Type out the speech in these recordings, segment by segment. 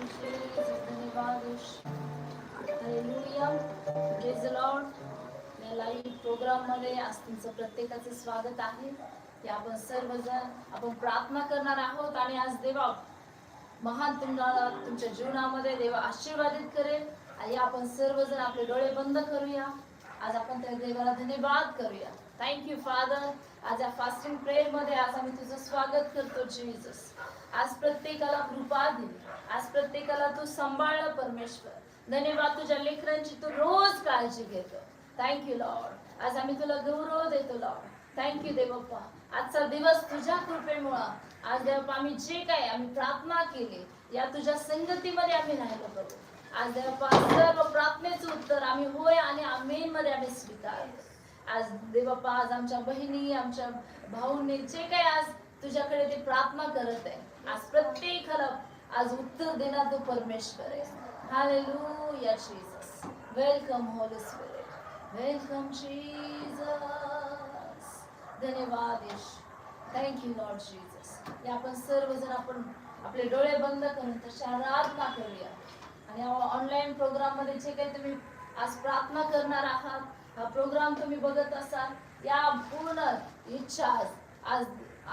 you, आज तुमचं प्रत्येकाचं स्वागत आहे. की आपण सर्वजण आपण प्रार्थना करणार आहोत आणि आज देवा महान तुम्हाला तुमच्या जीवनामध्ये देवा आशीर्वादित करेल. आणि आपण सर्वजण आपले डोळे बंद करूया. आज आपण त्या देवाला धन्यवाद करूया. थँक्यू फादर आज या फास्टिंग प्रेयरमध्ये आज आम्ही तुझं स्वागत करतो जीजस आज प्रत्येकाला कृपा दिली आज प्रत्येकाला तू सांभाळला परमेश्वर. धन्यवाद तुझ्या लेकरांची तू रोज काळजी घेतो. थँक्यू लॉर्ड आज आम्ही तुला गौरव देतो लॉर्ड थँक्यू देवप्पा. आजचा दिवस तुझ्या कृपेमुळं. आज देवप्पा आम्ही जे काय आम्ही प्रार्थना केली या तुझ्या संगतीमध्ये आम्ही राहिलो करू आज देवप्पा सर्व प्रार्थनेचं उत्तर आम्ही होय आणि आमेन मध्ये आम्ही स्वीकारतो आज देवप्पा आज आमच्या बहिणी आमच्या भाऊंनी जे काय आज तुझ्याकडे ते प्रार्थना करत आहे आज प्रत्येकाला आज उत्तर देणार तो परमेश्वर आहे. Hallelujah Jesus welcome holy spirit welcome Jesus धन्यवाद येशू. थँक्यू लॉर्ड जीसस या आपण सर्वजण आपण आपले डोळे बंद करून तशी आराधना करूया. आणि ऑनलाईन प्रोग्राममध्ये जे काही तुम्ही आज प्रार्थना करणार आहात हा प्रोग्राम तुम्ही बघत असाल या पूर्ण इच्छा आज आज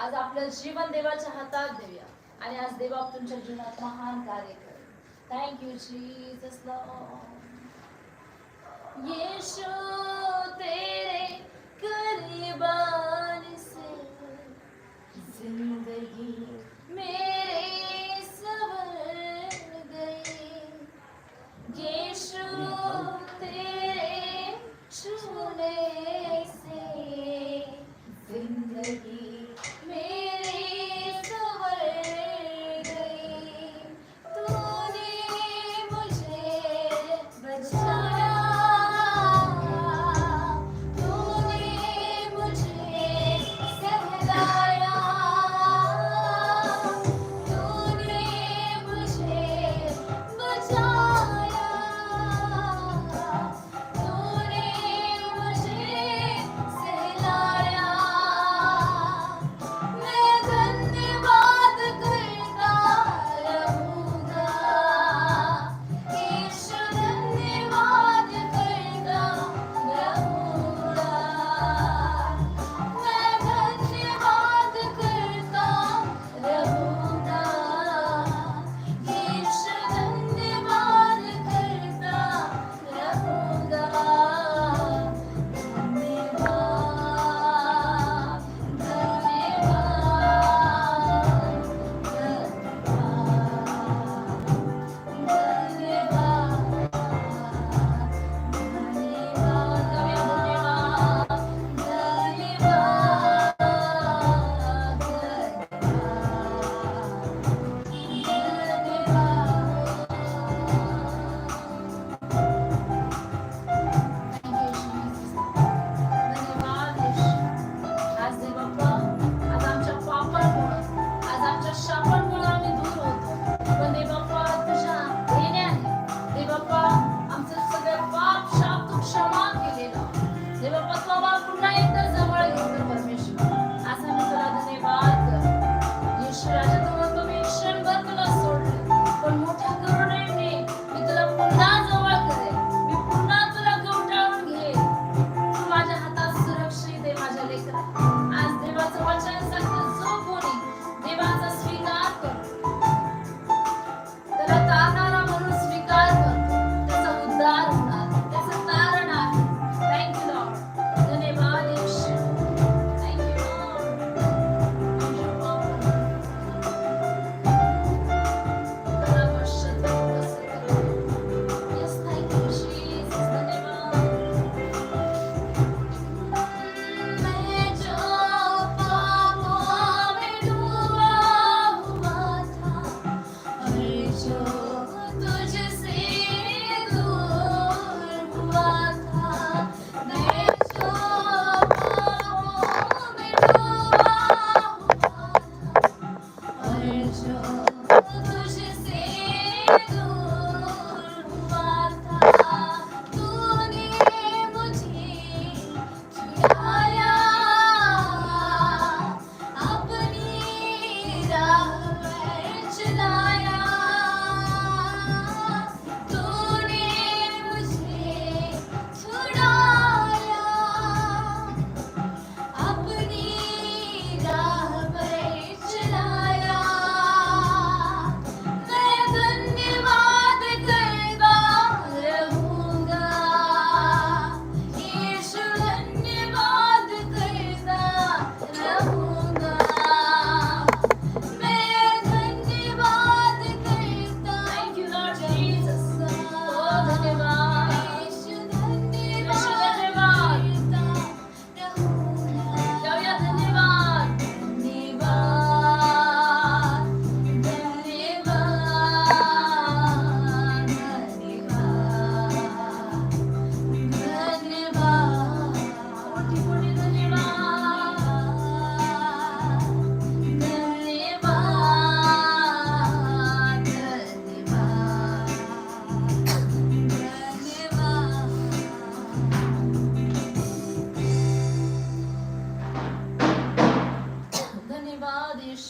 आज आपलं जीवन देवाच्या हातात देऊया. आणि आज देवा तुमच्या जीवनात महान कार्य करेल. थँक्यू जीसस येशो तेरे करीबान से जिंदगी मेरे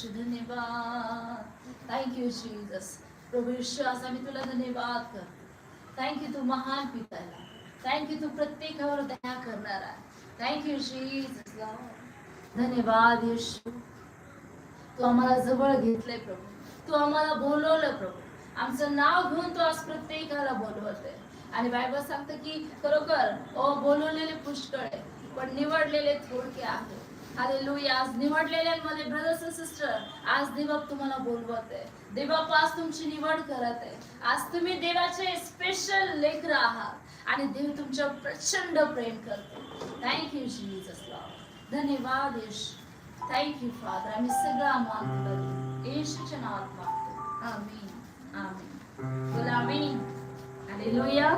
धन्यवाद. थँक्यू जीजस प्रभू विश्वास आम्ही तुला धन्यवाद करतो. थँक्यू तू महान पिताला थँक्यू तू प्रत्येकावर दया करणारा थँक्यू जीजस धन्यवाद येशू. तू आम्हाला जवळ घेतलंय प्रभू. तू आम्हाला बोलवलं प्रभू. आमचं नाव घेऊन तू आज प्रत्येकाला बोलवतोय. आणि बायबल सांगतं की खरोखर ओ बोलवलेले पुष्कळ आहे पण निवडलेले थोडके आहे हालेलुया आज निवडलेल्यांमध्ये ब्रदर्स अँड सिस्टर आज देवबाप तुम्हाला बोलवत. आहे देवबाप आज तुमची निवड करत आहे. आज तुम्ही देवाचे स्पेशल लेकर आहात. आणि देव तुमच्या प्रचंड प्रेम करतो. थँक्यू जीजस धन्यवाद येशू. थँक्यू फादर आम्ही सगळा मान करतो येशूच्या नावात मागतो. आमीन आमीन बोला आमीन. हालेलुया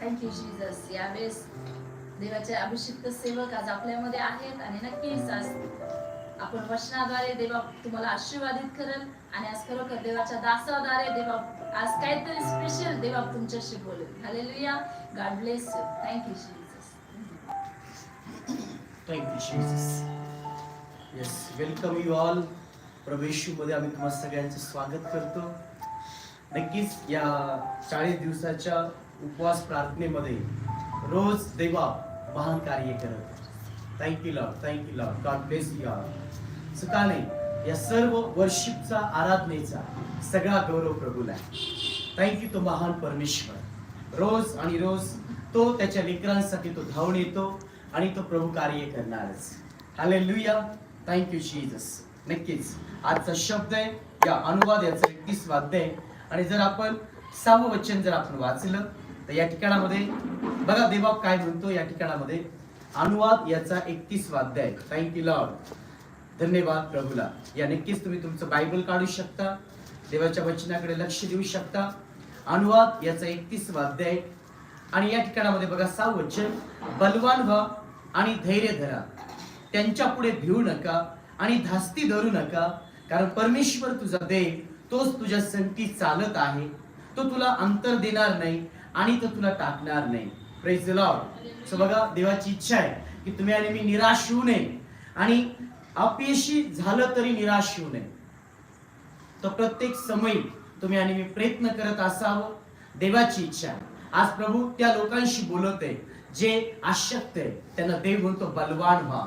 थँक्यू जीजस यावेळेस देवाचे अभिषिक्त सेवक आज आपल्यामध्ये आहेत आणि नक्कीच आज आपण वचनाद्वारे देवा तुम्हाला आशीर्वादित करेल आणि आज खरोखर देवाच्या दासाद्वारे देवा आज काहीतरी स्पेशल देवा तुमच्याशी बोलेल. Hallelujah God bless you thank you Jesus thank you Jesus yes welcome you all प्रवेशूमध्ये आम्ही तुम्हा सगळ्यांचं स्वागत करतो. नक्कीच या चाळीस दिवसाच्या उपवास प्रार्थनेमध्ये रोज देवा महान कार्य करत thank you Lord thank you Lord God bless you all सुकाने या सर्व वर्शिपचा आराधनेचा सगळा गौरव प्रभूला थँक थँक्यू तो महान परमेश्वर रोज आणि रोज तो त्याच्या लेकरांसाठी तो धावून येतो आणि तो प्रभू कार्य करणारच हालेलुया थँक्यू जीजस नक्कीच आजचा शब्द आहे या अनुवाद याचा एकतीस वाद्य आहे आणि जर आपण सहावं वचन जर आपण वाचलं तर या ठिकाणामध्ये बघा देवा काय म्हणतो या ठिकाणामध्ये. अनुवाद याचा एकतीस वाद्य आहे. थँक्यू लॉर्ड धन्यवाद प्रभूला. या नक्कीच तुम्ही तुमचं बायबल काढू शकता. देवाच्या वचनाकडे लक्ष देऊ शकता. अनुवाद याचा एकतीस वाद्य आहे. आणि या ठिकाणामध्ये बघा साव वचन. बलवान व्हा आणि धैर्य धरा. त्यांच्या पुढे भिवू नका आणि धास्ती धरू नका. कारण परमेश्वर तुझा देव तोच तुझ्या संगती चालत आहे. तो तुला अंतर देणार नाही. आणि तो तुला टाकणार नाही. प्रेज लॉर्ड सो बघा देवाची इच्छा आहे की तुम्ही आणि मी निराश होऊ नये. आणि अपयशी झालं तरी निराश होऊ नये. तर प्रत्येक समय तुम्ही आणि मी प्रयत्न करत असावं. देवाची इच्छा आहे. आज प्रभू त्या लोकांशी बोलत आहे जे अशक्त आहे. त्यांना देव म्हणतो बलवान व्हा.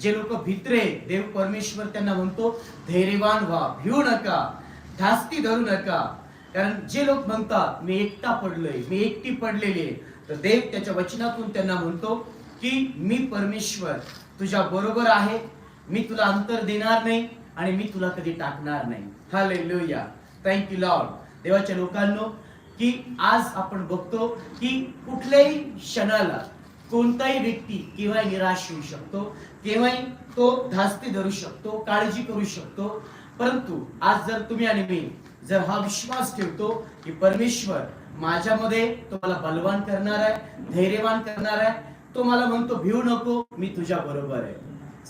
जे लोक भित्रे देव परमेश्वर त्यांना म्हणतो धैर्यवान व्हा. भिवू नका. धास्ती धरू नका. कारण जे लोक म्हणतात मी एकटा पडलोय मी एकटी पडलेली आहे तर देव त्याच्या वचनातून त्यांना म्हणतो की मी परमेश्वर तुझ्या बरोबर आहे मी तुला अंतर देणार नाही आणि मी तुला कधी टाकणार नाही. हालेलुया थँक्यू लॉर्ड देवाच्या लोकांनो की आज आपण बघतो की कुठल्याही क्षणाला कोणताही व्यक्ती केव्हाही निराश होऊ शकतो केव्हाही तो धास्ती धरू शकतो काळजी करू शकतो. परंतु आज जर तुम्ही आणि मी जर हा विश्वास ठेवतो की परमेश्वर माझ्यामध्ये तुम्हाला बलवान करणार आहे धैर्यवान करणार आहे तो मला म्हणतो भिवू नको मी तुझ्या बरोबर आहे.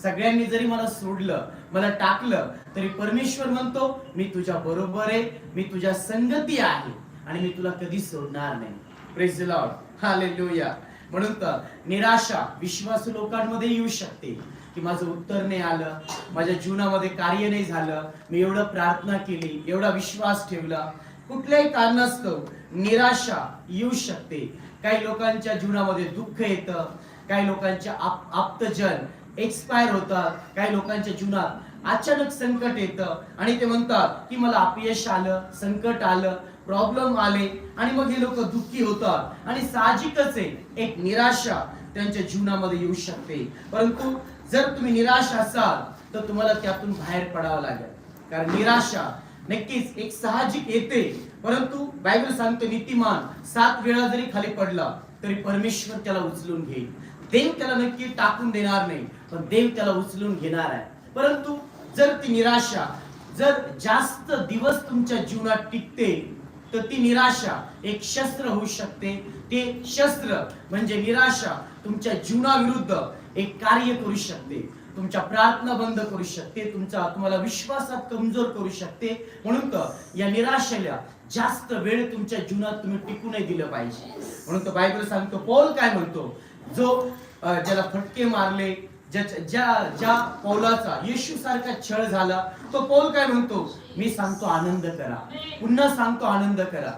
सगळ्यांनी जरी मला सोडलं मला टाकलं तरी परमेश्वर म्हणतो मी तुझ्या बरोबर आहे मी तुझ्या संगती आहे आणि मी तुला कधी सोडणार नाही. प्रेज लॉर्ड हालेलुया म्हणून तर निराशा विश्वासू लोकांमध्ये येऊ शकते. की माझं उत्तर नाही आलं माझ्या जीवनामध्ये कार्य नाही झालं मी एवढं प्रार्थना केली एवढा विश्वास ठेवला. कुठल्याही कारणास्तव निराशा येऊ शकते. काही लोकांच्या जीवनामध्ये दुःख येतं काही लोकांच्या आप आप्तजन एक्सपायर होतात काही लोकांच्या जीवनात अचानक संकट येतं आणि ते म्हणतात की मला अपयश आलं संकट आलं प्रॉब्लेम आले आणि मग हे लोक दुःखी होतात. आणि साहजिकच आहे एक निराशा त्यांच्या जीवनामध्ये येऊ शकते. परंतु जर तुम्ही निराश असाल तर तुम्हाला त्यातून बाहेर पडावं लागेल. कारण निराशा नक्कीच एक साहजिक येते. परंतु बायबल सांगतो नीतिमान सात वेळा जरी खाली पडला तरी परमेश्वर त्याला उचलून घेईल. देव त्याला नक्की टाकून देणार नाही पण देव त्याला उचलून घेणार आहे. परंतु जर ती निराशा जर जास्त दिवस तुमच्या जीवनात टिकते तर ती निराशा एक शस्त्र होऊ शकते. ते शस्त्र म्हणजे निराशा तुमच्या जीवनाविरुद्ध एक कार्य करू शकते. तुमच्या प्रार्थना बंद करू शकते. तुमचा तुम्हाला विश्वासात कमजोर करू शकते. म्हणून तर या निराशेला जास्त वेळ तुमच्या जीवनात तुम्ही टिकू नाही दिलं पाहिजे. म्हणून तर बायबल सांगतो पौल काय म्हणतो? जो ज्याला फटके मारले ज्या ज्या पौलाचा येशू सारखा छळ झाला तो पौल काय म्हणतो? मी सांगतो आनंद करा. पुन्हा सांगतो आनंद करा.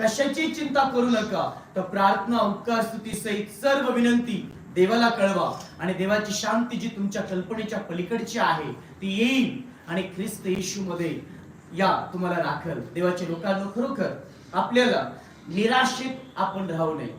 कशाची चिंता करू नका. तर प्रार्थना उपकार स्तुती सहित सर्व विनंती देवाला कळवा. आणि देवाची शांती जी तुमच्या कल्पनेच्या पलीकडची आहे ती येईल. आणि ख्रिस्त येशू मध्ये या तुम्हाला राखल. देवाच्या लोकांना खरोखर आपल्याला निराशेत आपण राहू नये.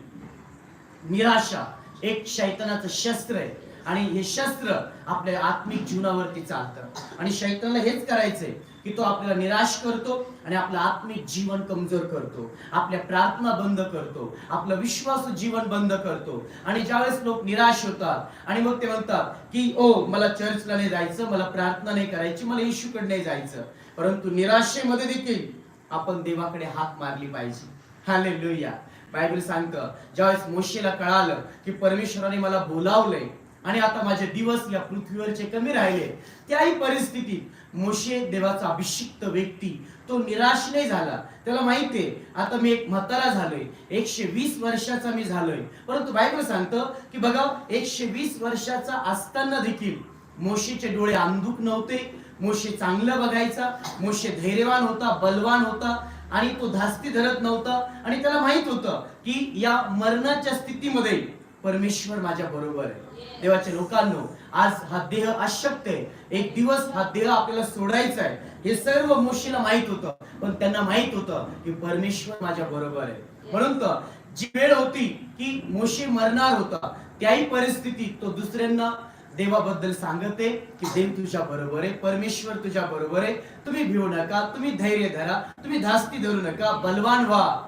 निराशा एक शैतानाचं शस्त्र आहे. आणि हे शस्त्र आपल्या आत्मिक जीवनावरती चालतं. आणि शैतानला हेच करायचंय की तो आपल्याला निराश करतो आणि आपलं आत्मिक जीवन कमजोर करतो. आपल्या प्रार्थना बंद करतो. आपलं विश्वास जीवन बंद करतो. आणि ज्यावेळेस लोक निराश होतात आणि मग ते म्हणतात की ओ मला चर्चला नाही जायचं मला प्रार्थना नाही करायची मला येशूकडे नाही जायचं. परंतु निराशेमध्ये देखील आपण देवाकडे हात मारली पाहिजे. हालेलुया. बायबल सांगतं ज्यावेळेस मोशेला कळालं की परमेश्वराने मला बोलावलंय आणि आता माझे दिवस या पृथ्वीवरचे कमी राहिले. त्याही परिस्थितीत मोशे देवाचा अभिषिक्त व्यक्ती तो निराश नाही झाला. त्याला माहितीये आता मी एक म्हातारा झालोय. एकशे वीस वर्षाचा मी झालोय. परंतु बायबल सांगतं की बघा एकशे वीस वर्षाचा असताना देखील मोशेचे डोळे अंधुक नव्हते. मोशे चांगलं बघायचा. मोशे धैर्यवान होता बलवान होता आणि तो धास्ती धरत नव्हता. आणि त्याला माहीत होतं की या मरणाच्या स्थितीमध्ये परमेश्वर माझ्या बरोबर आहे. देवाच्या लोकांनो आज हा देह अशक्त आहे. एक दिवस हा देह आपल्याला सोडायचा आहे. हे सर्व मुशीला माहीत होतं. पण त्यांना माहीत होतं की परमेश्वर माझ्या बरोबर आहे. म्हणून तर जी वेळ होती की मोशी मरणार होता त्याही परिस्थितीत तो दुसऱ्यांना देवाबद्दल सांगते की देव तुझ्या बरोबर आहे परमेश्वर तुझ्या बरोबर आहे. तुम्ही भिवू नका तुम्ही धैर्य धरा तुम्ही धास्ती धरू नका बलवान व्हा.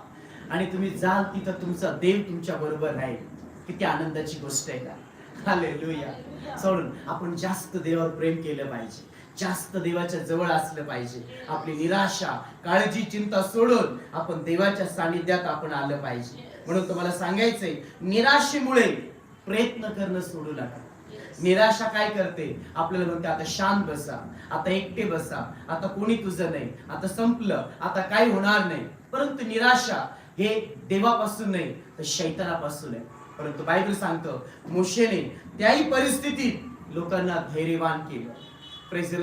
आणि तुम्ही जाल तिथं तुमचा देव तुमच्या बरोबर राहील. किती आनंदाची गोष्ट आहे का? हालेलुया. सोडून आपण जास्त देवावर प्रेम केलं पाहिजे. जास्त देवाच्या जवळ असलं पाहिजे. आपली निराशा काळजी चिंता सोडून आपण देवाच्या सानिध्यात आपण आलं पाहिजे. म्हणून तुम्हाला सांगायचंय निराशेमुळे प्रयत्न करणं सोडू नका. निराशा काय करते? आपल्याला म्हणते आता शांत बसा. आता एकटे बसा. आता कोणी तुझं नाही. आता संपलं. आता काय होणार नाही. परंतु निराशा हे देवापासून नाही तर शैतानापासून आहे. परंतु बायबल सांगतं मोशेने त्याही परिस्थितीत लोकांना धैर्यवान केलं. प्रेज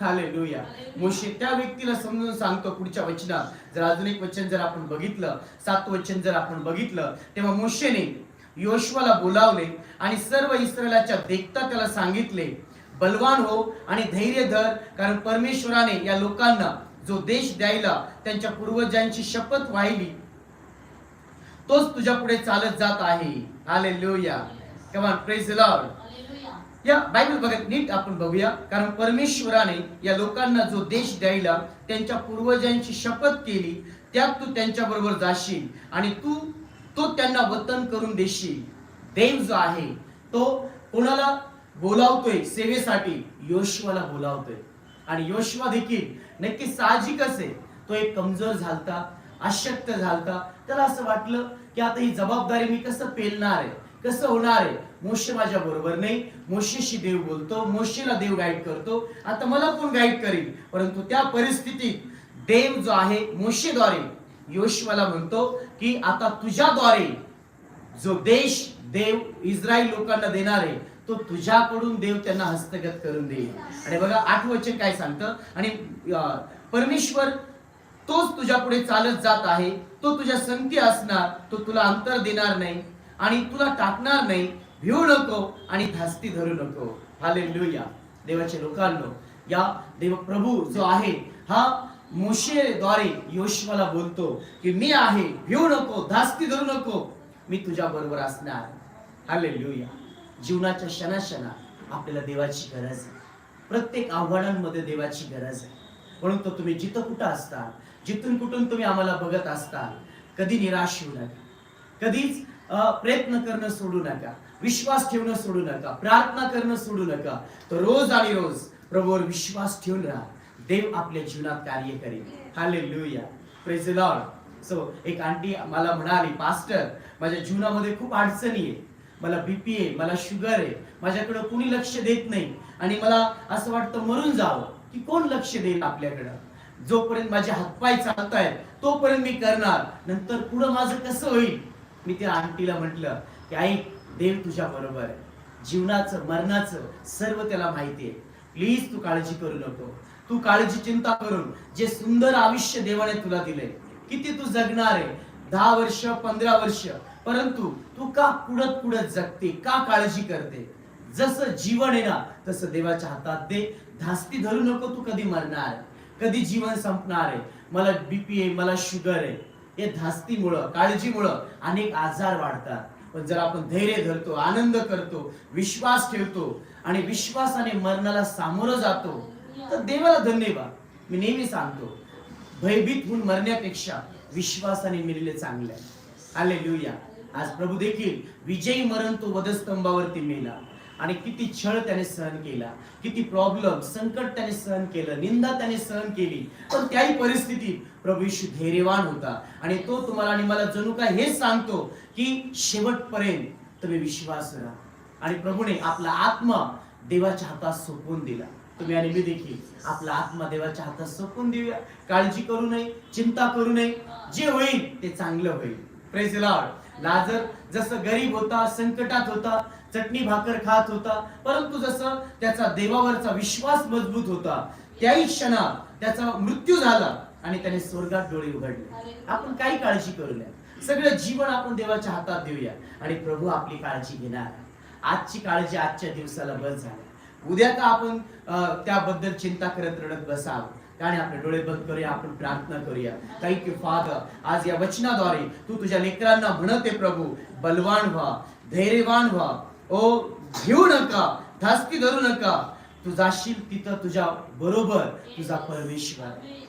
हाले लुया मोशे त्या व्यक्तीला समजून सांगतो पुढच्या वचनात. जर अजून एक वचन जर आपण बघितलं सात वचन जर आपण बघितलं तेव्हा मोशेने योशवाला बोलावले आणि सर्व इस्रायलाच्या देखता त्याला सांगितले बलवान हो आणि धैर्य धर कारण परमेश्वराने या लोकांना जो देश द्यायला त्यांच्या पूर्वजांची शपथ वाहिली तोच तुझ्या पुढे चालत जात आहे. हालेलुया कमान प्रेज लॉर्ड या बायबल बघा नीट आपण बघूया. कारण परमेश्वराने या लोकांना जो देश द्यायला त्यांच्या पूर्वजांची शपथ केली त्यात तू त्यांच्या बरोबर जाशील आणि तू तो त्यांना वतन करून देशील. देव जो आहे तो कोणाला बोलावतोय? सेवेसाठी योशवाला बोलावतोय. आणि योशवा देखील नक्की साहजिकच आहे. तो एक कमजोर झालता अशक्त झालता. त्याला असं वाटलं की आता ही जबाबदारी मी कसं पेलणार आहे? कसं होणार आहे? मोशे माझ्या बरोबर नाही. मोशेशी देव बोलतो मोशेला देव गाईड करतो. आता मला कोण गाईड करेल परंतु त्या परिस्थितीत देव जो आहे मोशेद्वारे योशवाला म्हणतो की आता तुझ्याद्वारे जो देश देव इस्रायल लोकांना देणार आहे तो तुझ्याकडून देव त्यांना हस्तगत करून देईल. आणि बघा आठ वचन काय सांगतं? आणि परमेश्वर तोच तुझ्या पुढे चालत जात आहे तो तुझ्या संगती असणार तो तुला अंतर देणार नाही आणि तुला टाकणार नाही. भिवू नको आणि धास्ती धरू नको. हाले लिहूया देवाच्या लोकांनो या देव प्रभू जो आहे हा मोशेद्वारे योशवाला बोलतो की मी आहे भिवू नको धास्ती धरू नको मी तुझ्या बरोबर असणार. हालेलुया जीवनाच्या क्षणाक्षणा आपल्याला देवाची गरज आहे. प्रत्येक आव्हानांमध्ये देवाची गरज आहे. म्हणून तो तुम्ही जिथं कुठं असता जिथून कुठून तुम्ही आम्हाला बघत असता कधी निराश होऊ नका. कधीच प्रयत्न करणं सोडू नका. विश्वास ठेवणं सोडू नका. प्रार्थना करणं सोडू नका. तर रोज आणि रोज प्रभूवर विश्वास ठेवून राहा. देव आपल्या जीवनात कार्य करेल. हालेलुया प्रेज लॉर्ड सो एक आंटी मला म्हणाली पास्टर माझ्या जीवनामध्ये खूप अडचणी आहे मला बीपी आहे मला शुगर आहे. माझ्याकडे कुणी लक्ष देत नाही. आणि मला असं वाटतं मरून जावं. की कोण लक्ष देईल आपल्याकडं? जोपर्यंत माझे हातपाय चालतायत तोपर्यंत मी करणार. नंतर पुढं माझं कसं होईल? मी त्या आंटीला म्हटलं की आई देव तुझ्या बरोबर आहे. जीवनाचं मरणाचं सर्व त्याला माहिती आहे. प्लीज तू काळजी करू नको. तू काळजी चिंता करून जे सुंदर आयुष्य देवाने तुला दिले किती तू जगणार आहे? दहा वर्ष पंधरा वर्ष. परंतु तू का पुढत पुढत जगते? का काळजी करते? जसं जीवन आहे ना तसं देवाच्या हातात दे. धास्ती धरू नको तू कधी मरणार. कधी जीवन संपणार आहे. मला बीपी आहे मला शुगर आहे. हे धास्तीमुळं काळजीमुळं अनेक आजार वाढतात. पण जर आपण धैर्य धरतो आनंद करतो विश्वास ठेवतो आणि विश्वासाने मरणाला सामोरं जातो तर देवाला धन्यवाद मी नेहमी सांगतो भयभीत होऊन मरण्यापेक्षा विश्वासाने मिळले चांगले आहे. लिहूया आज प्रभू देखील विजयी मरण तो वधस्तंभावरती मेला. आणि किती छळ त्याने सहन केला किती प्रॉब्लेम संकट त्याने सहन केलं निंदा त्याने सहन केली पण त्याही परिस्थितीत प्रभू धैर्यवान होता. आणि तो तुम्हाला आणि मला जणू काय हेच सांगतो की शेवटपर्यंत तुम्ही विश्वास राहा. आणि प्रभूने आपला आत्मा देवाच्या हातात सोपवून दिला. तुम्ही आणि मी देखील आपला आत्मा देवाच्या हातात सोपवून देऊया. काळजी करू नये चिंता करू नये. जे होईल ते चांगलं होईल. प्रेज लॉर्ड लाजर जसं गरीब होता संकटात होता चटणी भाकर खात होता. परंतु जसं त्याचा देवावरचा विश्वास मजबूत होता त्याही क्षणात त्याचा मृत्यू झाला आणि त्याने स्वर्गात डोळे उघडले. आपण काही काळजी करू नये. सगळं जीवन आपण देवाच्या हातात देऊया आणि प्रभू आपली काळजी घेणार. आजची काळजी आजच्या दिवसाला बस झाली. उद्या का आपण त्याबद्दल चिंता करत रडत बसावं आणि आपले डोळे बंद करूया आपण प्रार्थना करूया. थँक्यू फादर आज या वचनाद्वारे तू तुझ्या लेकरांना म्हणते प्रभू बलवान व्हा धैर्यवान व्हा. ओ घेऊ नका धास्ती धरू नका. तू जाशील तिथं तुझ्या बरोबर तुझा परमेश्वर.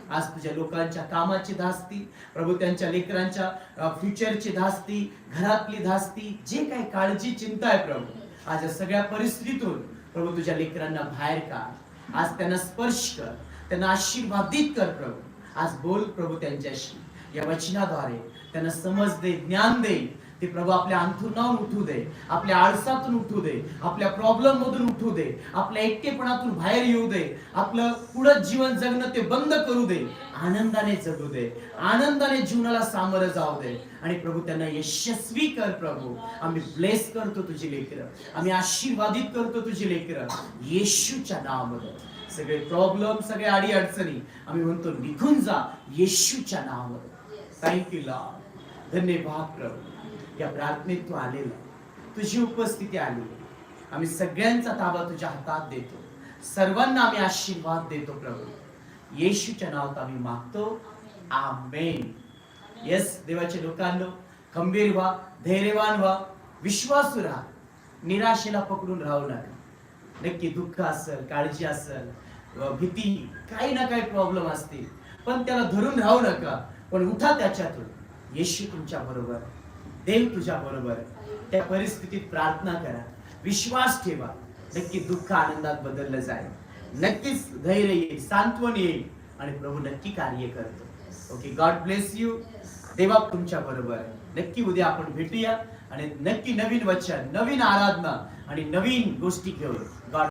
आज तुझ्या लोकांच्या कामाची धास्ती प्रभू त्यांच्या लेकरांच्या फ्युचरची धास्ती घरातली धास्ती जे काही काळजी चिंता आहे प्रभू आज या सगळ्या परिस्थितीतून प्रभू तुझ्या लेकरांना बाहेर काढ. आज त्यांना स्पर्श कर त्यांना आशीर्वादित कर प्रभू. आज बोल प्रभू त्यांच्याशी. या वचनाद्वारे त्यांना समज दे ज्ञान दे. ते प्रभू आपल्या अंथरुणावर उठू दे आपल्या आळसातून उठू दे आपल्या प्रॉब्लेम मधून उठू दे आपल्या एकटेपणातून बाहेर येऊ दे आपलं पुढं जीवन जगणं ते बंद करू दे आनंदाने जगू दे आनंदाने जीवनाला सामोरं जाऊ दे. आणि प्रभू त्यांना यशस्वी कर प्रभू. आम्ही ब्लेस करतो तुझी लेकर. आम्ही आशीर्वादित करतो तुझी लेकरं. येशूच्या नावामध्ये. सगळे प्रॉब्लेम सगळे आडी अडचणी आम्ही म्हणतो निघून जा. येशूच्या नावामध्ये. थँक्यू ला धन्यवाद प्रभू. या प्रार्थनेत तू आलेला तुझी उपस्थिती आली आम्ही सगळ्यांचा ताबा तुझ्या हातात देतो. सर्वांना आम्ही आशीर्वाद देतो प्रभू. येशूच्या नावात आम्ही मागतो. आमेन. येस देवाचे लोकांनो खंबीर व्हा धैर्यवान व्हा विश्वासू राहा. निराशेला पकडून राहू नका. नक्की दुःख असेल काळजी असेल भीती काही ना काही प्रॉब्लेम असतील. पण त्याला धरून राहू नका. पण उठा त्याच्यातून. येशू तुमच्या बरोबर देव तुझ्या बरोबर. आहे. त्या परिस्थितीत प्रार्थना करा. विश्वास ठेवा. नक्की दुःख आनंदात बदललं जाईल. नक्कीच धैर्य येईल सांत्वन येईल आणि प्रभू नक्की कार्य करतो. ओके गॉड ब्लेस यू देवा तुमच्या बरोबर. आहे नक्की उद्या आपण भेटूया आणि नक्की नवीन वचन नवीन आराधना आणि नवीन गोष्टी घेऊन गॉड